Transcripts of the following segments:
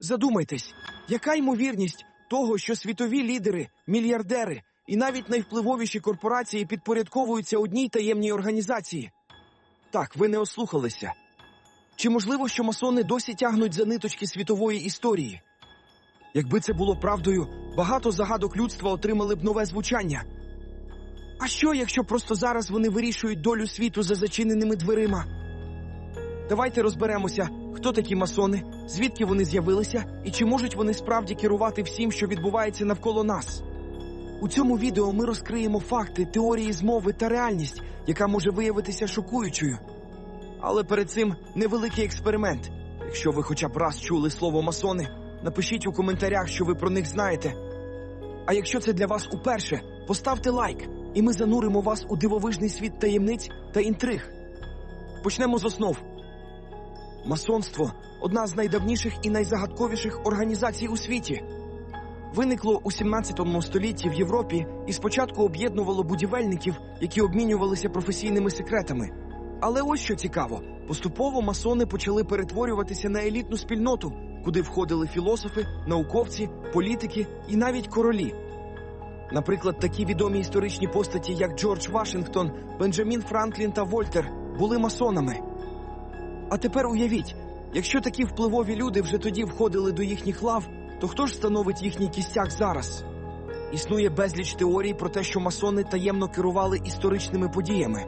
Задумайтесь, яка ймовірність того, що світові лідери, мільярдери і навіть найвпливовіші корпорації підпорядковуються одній таємній організації? Так, ви не ослухалися. Чи можливо, що масони досі тягнуть за ниточки світової історії? Якби це було правдою, багато загадок людства отримали б нове звучання. А що, якщо просто зараз вони вирішують долю світу за зачиненими дверима? Давайте розберемося, хто такі масони, звідки вони з'явилися і чи можуть вони справді керувати всім, що відбувається навколо нас. У цьому відео ми розкриємо факти, теорії змови та реальність, яка може виявитися шокуючою. Але перед цим невеликий експеримент. Якщо ви хоча б раз чули слово масони, напишіть у коментарях, що ви про них знаєте. А якщо це для вас уперше, поставте лайк, і ми зануримо вас у дивовижний світ таємниць та інтриг. Почнемо з основ. Масонство одна з найдавніших і найзагадковіших організацій у світі. Виникло у 17 столітті в Європі і спочатку об'єднувало будівельників, які обмінювалися професійними секретами. Але ось що цікаво: поступово масони почали перетворюватися на елітну спільноту, куди входили філософи, науковці, політики і навіть королі. Наприклад, такі відомі історичні постаті, як Джордж Вашингтон, Бенджамін Франклін та Вольтер, були масонами. А тепер уявіть, якщо такі впливові люди вже тоді входили до їхніх лав, то хто ж становить їхній кістяк зараз? Існує безліч теорій про те, що масони таємно керували історичними подіями.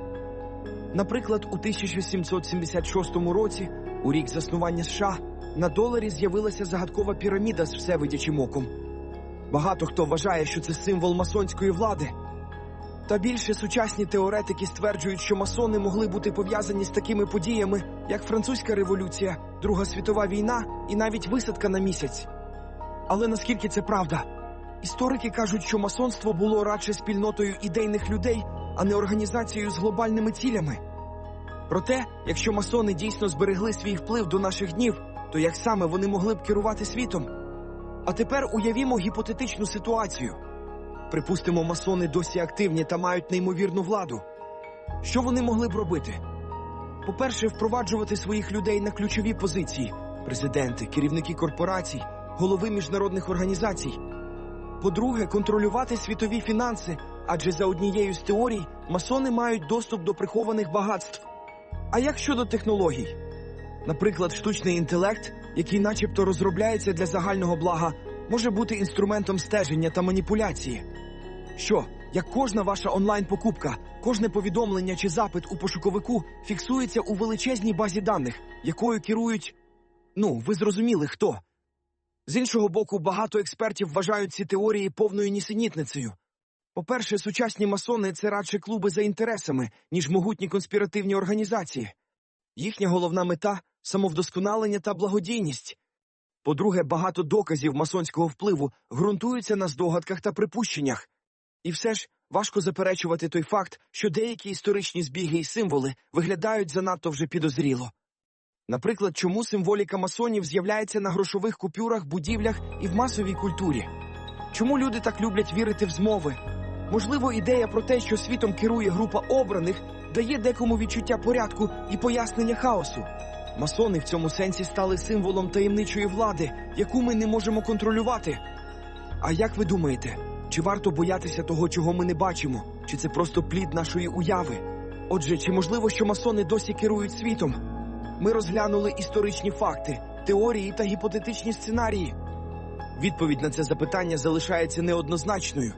Наприклад, у 1776 році, у рік заснування США, на доларі з'явилася загадкова піраміда з всевидячим оком. Багато хто вважає, що це символ масонської влади. Та більше сучасні теоретики стверджують, що масони могли бути пов'язані з такими подіями, як Французька революція, Друга світова війна і навіть висадка на місяць. Але наскільки це правда? Історики кажуть, що масонство було радше спільнотою ідейних людей, а не організацією з глобальними цілями. Проте, якщо масони дійсно зберегли свій вплив до наших днів, то як саме вони могли б керувати світом? А тепер уявімо гіпотетичну ситуацію. Припустимо, масони досі активні та мають неймовірну владу. Що вони могли б робити? По-перше, впроваджувати своїх людей на ключові позиції президенти, керівники корпорацій, голови міжнародних організацій. По-друге, контролювати світові фінанси, адже за однією з теорій масони мають доступ до прихованих багатств. А як щодо технологій? Наприклад, штучний інтелект, який начебто розробляється для загального блага, може бути інструментом стеження та маніпуляції. Що, як кожна ваша онлайн-покупка, кожне повідомлення чи запит у пошуковику фіксується у величезній базі даних, якою керують. Ну, ви зрозуміли хто. З іншого боку, багато експертів вважають ці теорії повною нісенітницею. По-перше, сучасні масони це радше клуби за інтересами, ніж могутні конспіративні організації. Їхня головна мета самовдосконалення та благодійність. По-друге, багато доказів масонського впливу ґрунтуються на здогадках та припущеннях. І все ж важко заперечувати той факт, що деякі історичні збіги і символи виглядають занадто вже підозріло. Наприклад, чому символіка масонів з'являється на грошових купюрах, будівлях і в масовій культурі? Чому люди так люблять вірити в змови? Можливо, ідея про те, що світом керує група обраних, дає декому відчуття порядку і пояснення хаосу. Масони в цьому сенсі стали символом таємничої влади, яку ми не можемо контролювати. А як ви думаєте, чи варто боятися того, чого ми не бачимо, чи це просто плід нашої уяви? Отже, чи можливо, що масони досі керують світом? Ми розглянули історичні факти, теорії та гіпотетичні сценарії. Відповідь на це запитання залишається неоднозначною.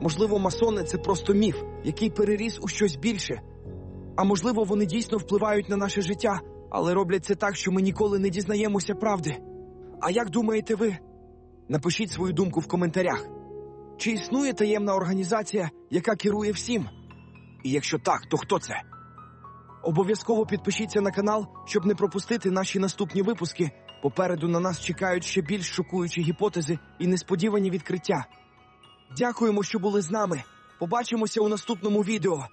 Можливо, масони це просто міф, який переріс у щось більше. А можливо, вони дійсно впливають на наше життя, але роблять це так, що ми ніколи не дізнаємося правди. А як думаєте ви? Напишіть свою думку в коментарях. Чи існує таємна організація, яка керує всім? І якщо так, то хто це? Обов'язково підпишіться на канал, щоб не пропустити наші наступні випуски. Попереду на нас чекають ще більш шокуючі гіпотези і несподівані відкриття. Дякуємо, що були з нами. Побачимося у наступному відео.